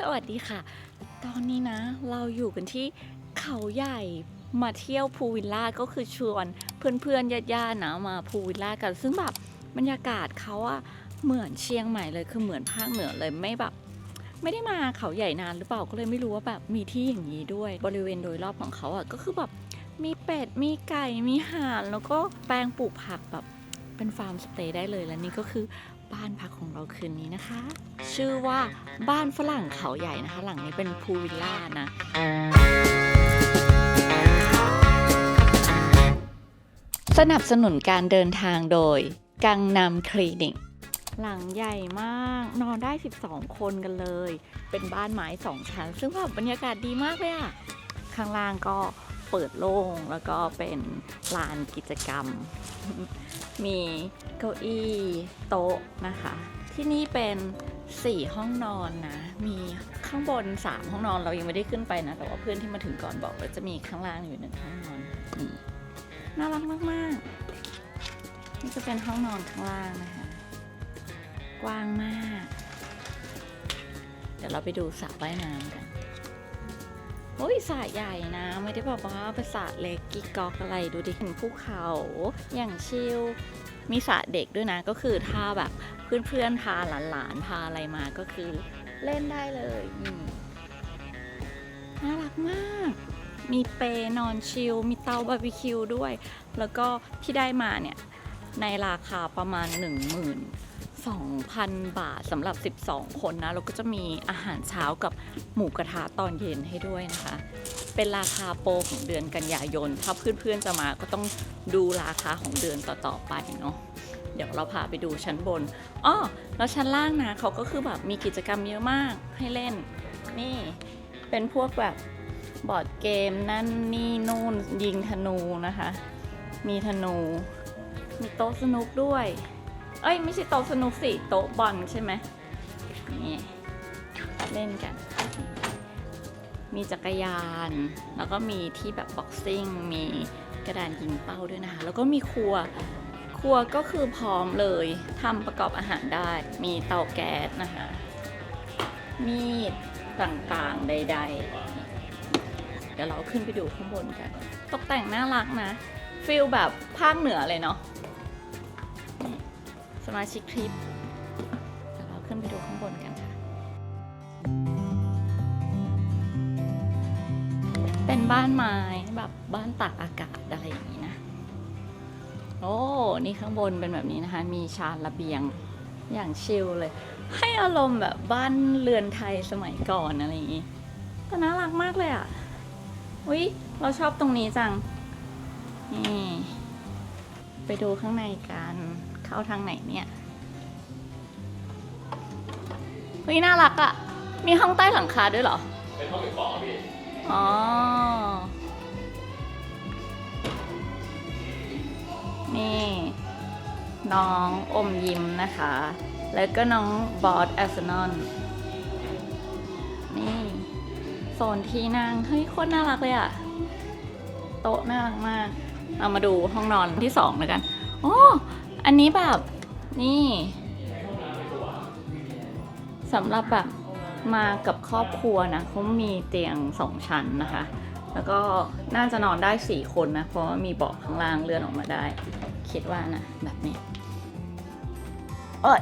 สวัสดีค่ะ ตอนนี้นะ เราอยู่กันที่เขาใหญ่มาเที่ยวพูลวิลล่าก็คือชวนเพื่อนๆญาติๆนะมาพูลวิลล่ากัน ซึ่งแบบบรรยากาศเขาอะเหมือนเชียงใหม่เลยคือเหมือนภาคเหนือเลยไม่แบบ ไม่ได้มาเขาใหญ่นานหรือเปล่าก็เลยไม่รู้ว่าแบบมีที่อย่างนี้ด้วย บริเวณโดยรอบของเขาอะก็คือแบบมีเป็ดมีไก่มีห่านแล้วก็แปลงปลูกผักแบบ เป็นฟาร์มสเตย์ได้เลยและนี่ก็คือบ้านพักของเราคืนนี้นะคะ ชื่อว่าบ้านฝรั่งเขาใหญ่นะคะ หลังนี้เป็นพูลวิลล่านะสนับสนุนการเดินทางโดย กังนำคลินิก หลังใหญ่มากนอนได้ 12 คนกันเลย เป็นบ้านไม้สองชั้น ซึ่งแบบบรรยากาศดีมากเลยอะข้างล่างก็ เปิดโล่งแล้วก็เป็นลานกิจกรรม มีเก้าอี้โต๊ะนะคะ ที่นี่เป็น4ห้องนอนนะ มีข้างบน3ห้องนอนเรายังไม่ได้ขึ้นไปนะ แต่ว่าเพื่อนที่มาถึงก่อนบอกว่าจะมีข้างล่างอยู่หนึ่งห้องนอนนี่น่ารักมาก ๆ นี่จะเป็นห้องนอนข้างล่างนะคะ กว้างมาก เดี๋ยวเราไปดูสระว่ายน้ำกัน โอ้ยสระใหญ่นะ ไม่ได้บอกว่าเป็นสระเล็กกิ๊กก๊อกอะไรดูดิเห็นภูเขาอย่างชิลมีสระเด็กด้วยนะ ก็คือถ้าแบบเพื่อนๆพาหลานๆพาอะไรมาก็คือเล่นได้เลยน่ารักมาก มีเปนอนชิล มีเตาบาร์บีคิวด้วย แล้วก็ที่ได้มาเนี่ย ในราคาประมาณ 2,000 บาทสำหรับ 12 คนนะ แล้วก็จะมีอาหารเช้ากับหมูกระทะตอนเย็นให้ด้วยนะคะ เป็นราคาโปรของเดือนกันยายน ถ้าเพื่อนๆจะมาก็ต้องดูราคาของเดือนต่อๆไปเนาะเดี๋ยวเราพาไปดูชั้นบนอ้อแล้วชั้นล่างนะเขาก็คือแบบมีกิจกรรมเยอะมากให้เล่น นี่เป็นพวกแบบบอร์ดเกมนั่นนี่นู่นยิงธนูนะคะ มีธนู มีโต๊ะสนุกด้วย เอ้ยไม่ใช่โต๊ะสนุกสิโต๊ะบอลใช่ไหมนี่เล่นกัน มีจักรยาน แล้วก็มีที่แบบบ็อกซิ่ง มีกระดานยิงเป้าด้วยนะคะ แล้วก็มีครัว ครัวก็คือพร้อมเลยทำประกอบอาหารได้ มีเตาแก๊สนะคะ มีดต่างๆใด ๆ เดี๋ยวเราขึ้นไปดูข้างบนกัน ตกแต่งน่ารักนะฟิลแบบภาคเหนือเลยเนาะ สมาชิกทริปเดี๋ยวเราขึ้นไปดูข้างบนกันค่ะ เป็นบ้านไม้แบบบ้านตากอากาศอะไรอย่างนี้นะ โอ้ นี่ข้างบนเป็นแบบนี้นะคะ มีชานระเบียงอย่างชิลเลย ให้อารมณ์แบบบ้านเรือนไทยสมัยก่อนอะไรอย่างนี้แต่น่ารักมากเลยอะ่ะอุ๊ยเราชอบตรงนี้จัง นี่ ไปดูข้างในกัน เข้าทางไหนเนี่ยเฮ้ยน่ารักอะ่ะ มีห้องใต้หลังคาด้วยเหรอ เป็นห้องเก็บของพี่อ๋อ นี่ น้องอมยิ้มนะคะ แล้วก็น้องบอสแอสนอนนี่โซนที่นั่งเฮ้ยโคตรน่ารักเลยอะโต๊ะน่ารักมาก เอามาดูห้องนอนที่สองแล้วกัน โอ้ อันนี้แบบนี่สำหรับแบบมากับครอบครัวนะเขามีเตียงสองชั้นนะคะ แล้วก็น่าจะนอนได้สี่คนนะ เพราะว่ามีเบาะข้างล่างเลื่อนออกมาได้ คิดว่านะแบบนี้เอ้ย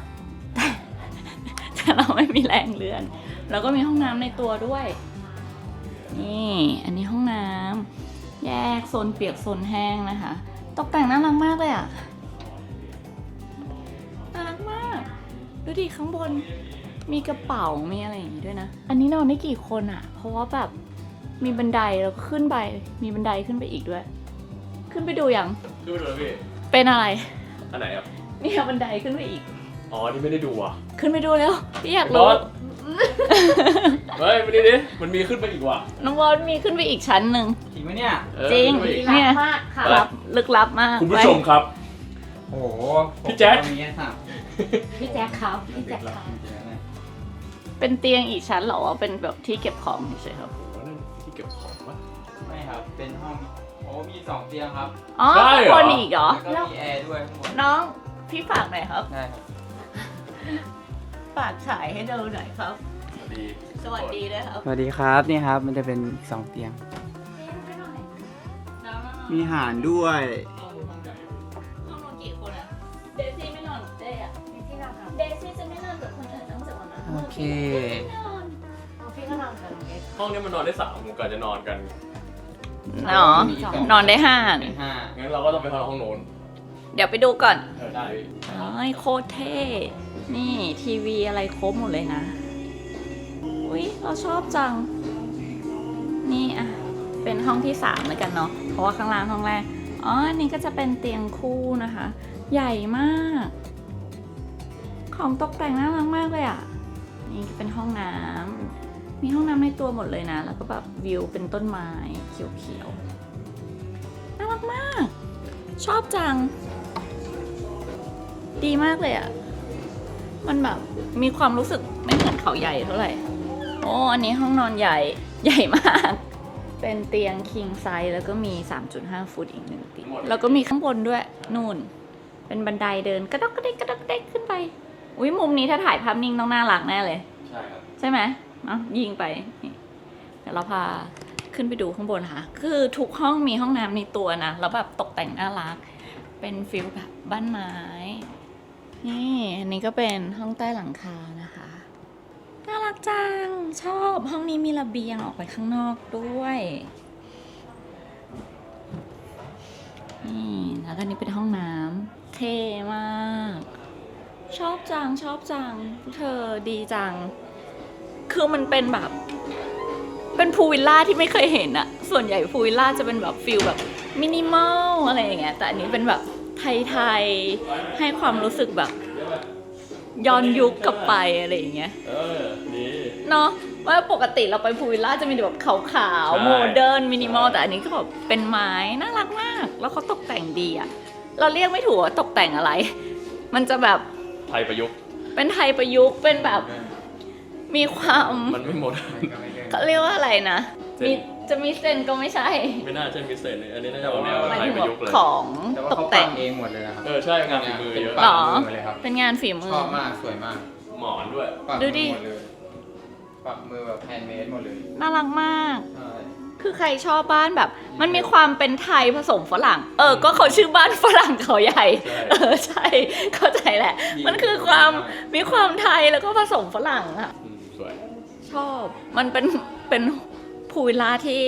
แต่เราไม่มีแรงเลื่อน แล้วก็มีห้องน้ำในตัวด้วย นี่ อันนี้ห้องน้ำแยกโซนเปียกโซนแห้งนะคะ ตกแต่งน่ารักมากเลยอะน่ ดูดิข้างบนมีกระเป๋า มีอะไรอย่างงี้ด้วยนะ อันนี้นอนได้กี่คนอะเพราะว่าแบบมีบันไดแล้วก็ขึ้นไป มีบันไดขึ้นไปอีกด้วย ขึ้นไปดูยังขึ้นไปดูแล้วพี่ เป็นอะไร อันไหนครับนี่บันไดขึ้นไปอีก อ๋อ นี่ไม่ได้ดูอะ ขึ้นไปดูแล้วพี่อยากบรู้อส เฮ้ยไม่ได้ดิ มันมีขึ้นไปอีกว่ะน้องบอลมีขึ้นไปอีกชั้นหนึ่ง จริงไหมเนี่ย เออจริง ขึ้นไปอีก เนี่ย มากค่ะ ลับลึกลับมากคุณผู้ชมครับ โอ้โหพี่แจ๊คผมมีสาม พี่แจ๊คครับพี่แจ๊คครับเป็นเตียงอีกชั้นเหรอวะเป็นแบบที่เก็บของเฉยๆครับโอ้โหนั่นที่เก็บของวะไม่ครับ เป็นห้องโอ้มีสองเตียงครับอ๋อใช่เหรอ คนอีกเหรอแล้วก็มีแอร์ด้วยข้างบนน้องพี่ฝากหน่อยครับ ได้ครับ ฝากฉายให้ดูหน่อยครับ ดีสวัสดีด้วยครับสวัสดีครับนี่ครับ มันจะเป็นอีกสองเตียงมีอาหารด้วย โอเคไม่นอนพี่ก็นอนกับเอสห้องนี้มันนอนได้สามผมกะจะนอนกันเนาะนอนได้ห้าเป็นห้างั้นเราก็ต้องไปนอนห้องโน้นเดี๋ยวไปดูก่อนเออได้โอ้ยโคตรเท่ นี่ทีวีอะไรครบหมดเลยนะ อุ้ยเราชอบจัง นี่อะ เป็นห้องที่สามแล้วกันเนาะ เพราะว่าข้างล่างห้องแรก อ๋อ อันนี้ก็จะเป็นเตียงคู่นะคะ ใหญ่มาก ของตกแต่งน่ารักมากเลยอะ นี่เป็นห้องน้ำมีห้องน้ำในตัวหมดเลยนะ แล้วก็แบบวิวเป็นต้นไม้เขียวๆ น่ารักมาก ชอบจัง ดีมากเลยอะ่ะ มันแบบมีความรู้สึกไม่เหมือนเขาใหญ่เท่าไหร่ โอ้อันนี้ห้องนอนใหญ่ ใหญ่มาก เป็นเตียง king size แล้วก็มี 3.5 ฟุตอีกหนึ่งเตียง แล้วก็มีข้างบนด้วย นู่น เป็นบันไดเดินกระดกกระเดกกระดกกระเดกขึ้นไป อุ้ยมุมนี้ถ้าถ่ายภาพนิ่งต้องน่ารักแน่เลย ใช่ครับใช่ไหมเนาะยิงไปนี่เดี๋ยวเราพาขึ้นไปดูข้างบนค่ะ คือทุกห้องมีห้องน้ำในตัวนะแล้วแบบตกแต่งน่ารัก เป็นฟิลแบบบ้านไม้นี่อันนี้ก็เป็นห้องใต้หลังคานะคะ น่ารักจัง ชอบห้องนี้มีระเบียงออกไปข้างนอกด้วยนี่แล้วก็นี่เป็นห้องน้ำเท่มาก ชอบจังชอบจังเธอดีจัง คือมันเป็นแบบ เป็นพูลวิลล่าที่ไม่เคยเห็นอะส่วนใหญ่พูลวิลล่าจะเป็นแบบฟิลแบบมินิมอลอะไรอย่างเงี้ยแต่อันนี้เป็นแบบไทยๆให้ความรู้สึกแบบย้อนยุคกลับไปอะไรอย่างเงี้ยเออดีเนาะว่าปกติเราไปพูลวิลล่าจะมีแต่แบบขาวใช่ๆโมเดิร์นมินิมอลแต่อันนี้ก็แบบเป็นไม้น่ารักมาก แล้วเขาตกแต่งดีอะเราเรียกไม่ถูกว่าตกแต่งอะไร มันจะแบบ ไทยประยุกต์ เป็นไทยประยุกต์เป็นแบบมีความมันไม่หมดมันก็ไม่เดินเขาเรียกว่าอะไรนะเซนมีจะมีเซนก็ไม่ใช่ไม่น่าใช่พิเศษเลยอันนี้น่าจะออกแนวหมายไทยถึงประแบบยุกต์เลย ของแต่ว่าตกเขาแต่ปังกเองหมดเลยนะครับ เออใช่งานฝีมือเยอะป็นหรปักอมือหมดเลยครับ เป็นงานฝีมืชอ อบมากสวยมากหมอนด้วย ปักดูมืดิอหมดเลยปักมือแบบแฮนด์เมดหมดเลยน่ารักมาก ใช่ คือใครชอบบ้านแบบ มันมีความเป็นไทยผสมฝรั่ง เออ ก็เขาชื่อบ้านฝรั่งเขาใหญ่ใช่เออใช่ เข้าใจแหละ มันคือความมีความไทยแล้วก็ผสมฝรั่งอะอืมสวย ชอบ มันเป็นเป็นพูลวิลล่าที่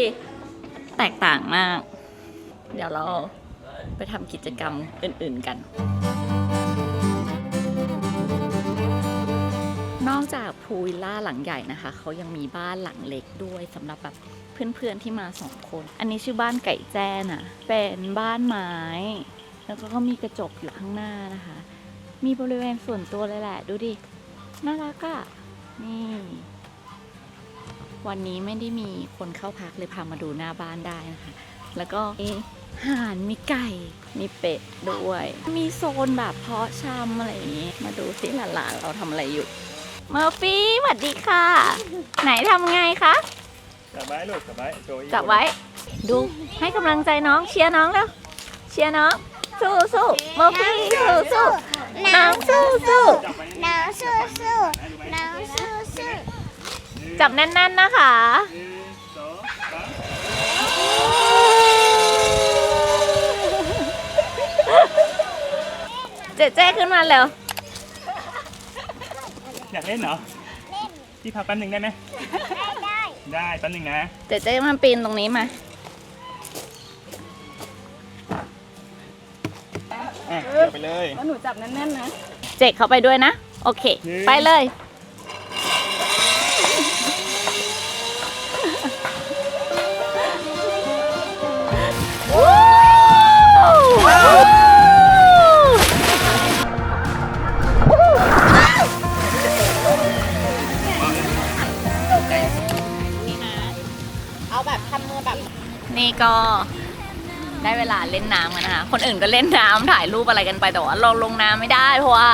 แตกต่างมาก เดี๋ยวเราไปทำกิจกรรมอื่นๆกัน นอกจากพูลวิลล่าหลังใหญ่นะคะ เขายังมีบ้านหลังเล็กด้วยสำหรับแบบ เพื่อนๆที่มาสองคน อันนี้ชื่อบ้านไก่แจ้น่ะเป็นบ้านไม้ แล้วก็มีกระจกอยู่ข้างหน้านะคะ มีบริเวณส่วนตัวเลยแหละ ดูดิ น่ารักอะนี่ วันนี้ไม่ได้มีคนเข้าพักเลยพามาดูหน้าบ้านได้นะคะ แล้วก็มีห่านมีไก่ มีเป็ดด้วย มีโซนแบบเพาะชำอะไรอย่างนี้ มาดูสิหลานๆเราทำอะไรอยู่ เมอร์ฟี่สวัสดีค่ะ ไหนทำไงคะ จับไว้ลูกจับไว้โชว์อีกจับไว้ ดูให้กำลังใจน้องเชียร์น้องแล้ว เชียร์น้อง สู้สู้เมอร์ฟี่สู้สู้น้องสู้สู้จับไว้น้องสู้สู้น้องสู้สู้จับแน่นๆนะคะหนึ่งสองสามเจ๊เจ๊ขึ้นมาเร็วอยากเล่นเหรอพี่พักแป๊บหนึงได้ไหม ได้ได้แป๊บหนึงนะเจ๊เจ๊มาปีนตรงนี้มาอะเดี๋ยวไปเลยเจกเข้าไปด้วยนะ โอเคหนึ่งไปเลย นี่ก็ได้เวลาเล่นน้ำกันนะคะ คนอื่นก็เล่นน้ำถ่ายรูปอะไรกันไปแต่ว่าเราลงน้ำไม่ได้ เพราะว่า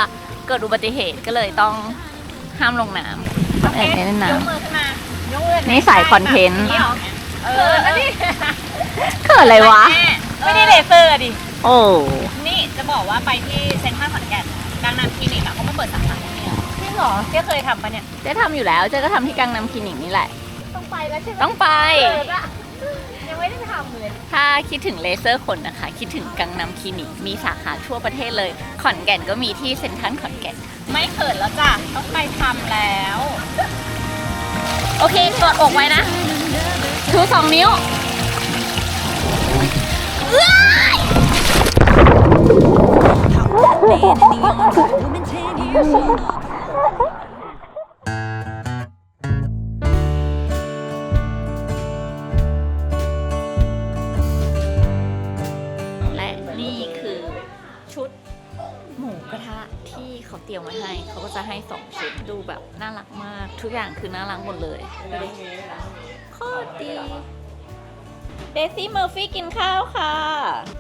เกิดอุบัติเหตุก็เลยต้องห้ามลงน้ำเออเล่นน้ำนี่สายคอนเทนต์เออแล้วนี่เกิดอะไรวะ ไม่ได้เลเซอร์อะดิ โอ้ นี่จะบอกว่าไปที่เซ็นทรัลขอนแก่นดังนั้นคลินิกอะเขามาเปิดสาขาที่นี่อะจริงเหรอเจ๊เคยทำปะเนี่ยเจ๊ทำอยู่แล้วเจ๊ก็ทำที่กังนำคลินิกนี่แหละ ต้องไปแล้วใช่ไหมต้องไปเออละ ยังไม่ได้ทำเลย ถ้าคิดถึงเลเซอร์ขนนะคะ คิดถึงกังนำคลินิก มีสาขาทั่วประเทศเลย ขอนแก่นก็มีที่เซ็นทรัลขอนแก่น ไม่เขินแล้วจ้ะ ต้องไปทำแล้ว โอเคกดอกไว้นะชูสองนิ้วและารักมาก ทุกอย่างคือน่ารักหมดเลยโคตรดีเดซี่เมอร์ฟี่กินข้าวค่ะ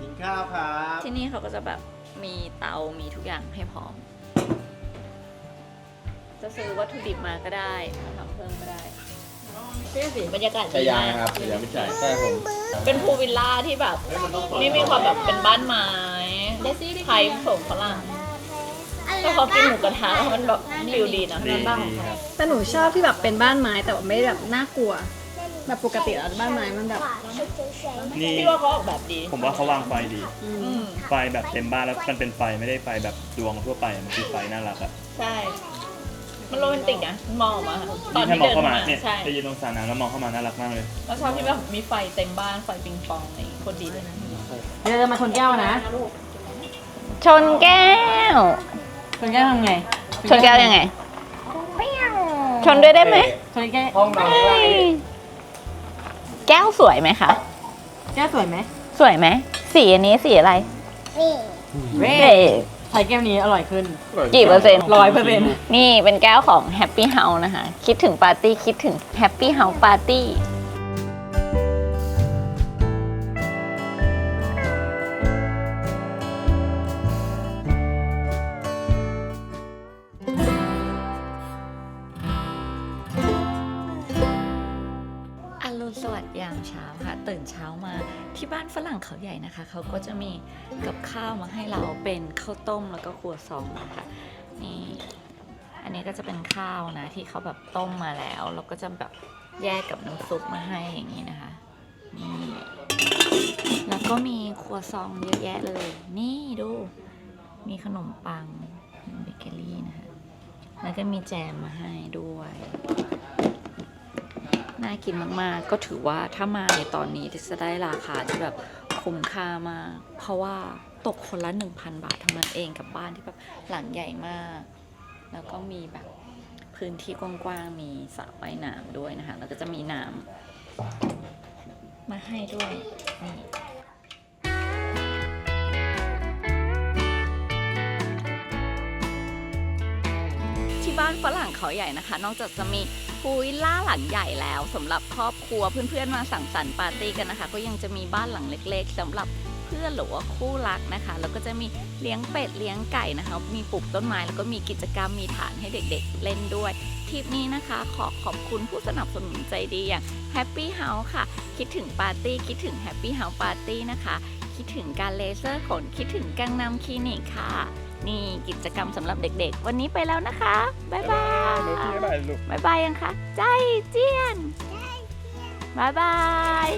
กินข้าวครับที่นี่เขาก็จะแบบมีเตา มีทุกอย่างให้พร้อม จะซื้อวัตถุดิบมาก็ได้ทำเพิ่มก็ได้บรรยากาศชาดียามากครับชายาไม่ใช่ใช่ผมเป็นพูลวิลล่าที่แบบนี่มีความแบบเป็นบ้านไม้ไทยผสมฝรั่ง แต่พอกินหมูกระทะแล้วมันแบบฟิลดีนะดีบ้านดีครับแต่หนูชอบที่แบบเป็นบ้านไม้แต่ว่าไม่ได้แบบน่ากลัว แบบปกติแล้วบ้านไม้มันแบบ นี่พี่ว่าเขาออกแบบดีผมว่าเขาวางไฟดี อืมไฟแบบเต็มบ้านแล้วมันเป็นไฟไม่ได้ไฟแบบดวงทั่วไปมันคือไฟน่ารักอะใช่ มันโรแมนติกนะมองออกมาตอนนี่ถ้าที่มองเดินเข้ามามาเนี่ยใช่จะยืนตรงสระน้ำแล้วมองเข้ามาน่ารักมากเลยแล้วชอบที่แบบมีไฟเต็มบ้านไฟปิงปองอะไรอย่างงี้โคนดีเลยนะ เดี๋ยวจะมาชนแก้วนะ ชนแก้ว ชนแก้วทำไงชนแก้วยังไง ชนด้วยได้ไหมชนแก้วห้องนอนข้างล่างนี่แก้วสวยไหมคะ แก้วสวยไหมสวยไหม สีอันนี้สีอะไรนี่เว้เฮ้ยใช้แก้วนี้อร่อยขึ้น กี่เปอร์เซ็นต์ ร้อยเปอร์เซ็นต์ นี่เป็นแก้วของ Happy House นะคะ คิดถึงปาร์ตี้ คิดถึง Happy House Party อรุณสวัสดิ์ยามเช้าค่ะตื่นเช้ามาที่บ้านฝรั่งเขาใหญ่นะคะเขาก็จะมีกับข้าวมาให้เราเป็นข้าวต้มแล้วก็ครัวซองนะคะนี่อันนี้ก็จะเป็นข้าวนะที่เขาแบบต้มมาแล้วแล้วก็จะแบบแยกกับน้ำซุปมาให้อย่างนี้นะคะนี่แล้วก็มีครัวซองเยอะแยะเลย นี่ดู มีขนมปังเบเกอรี่นะคะแล้วก็มีแจมมาให้ด้วย น่ากินมากๆ ก็ถือว่าถ้ามาในตอนนี้จะได้ราคาที่แบบคุ้มค่ามาก เพราะว่าตกคนละ 1,000 บาทเท่านั้นเองกับบ้านที่แบบหลังใหญ่มาก แล้วก็มีแบบพื้นที่กว้างๆ มีสระว่ายน้ำด้วยนะคะ แล้วก็จะมีน้ำมาให้ด้วยนี่ที่บ้านฝรั่งเขาใหญ่นะคะ นอกจากจะมี พูลวิลล่าหลังใหญ่แล้วสำหรับครอบครัวเพื่อนๆมาสังสรรค์ปาร์ตี้กันนะคะ ก็ยังจะมีบ้านหลังเล็ก ๆสำหรับเพื่อนหรือว่าคู่รักนะคะ แล้วก็จะมีเลี้ยงเป็ดเลี้ยงไก่นะคะ มีปลูกต้นไม้แล้วก็มีกิจกรรมมีฐานให้เด็กๆ เล่นด้วยทริปนี้นะคะ ขอขอบคุณผู้สนับสนุนใจดีอย่าง Happy House ค่ะ คิดถึงปาร์ตี้คิดถึง Happy House Party นะคะ คิดถึงการเลเซอร์ขนคิดถึงกังนำคลินิกค่ะ นี่กิจกรรมสำหรับเด็กๆ วันนี้ไปแล้วนะคะ บ๊ายบายรถที่อะไรลูก บ๊ายบายยังคะ ใจเจียนบ๊ายบาย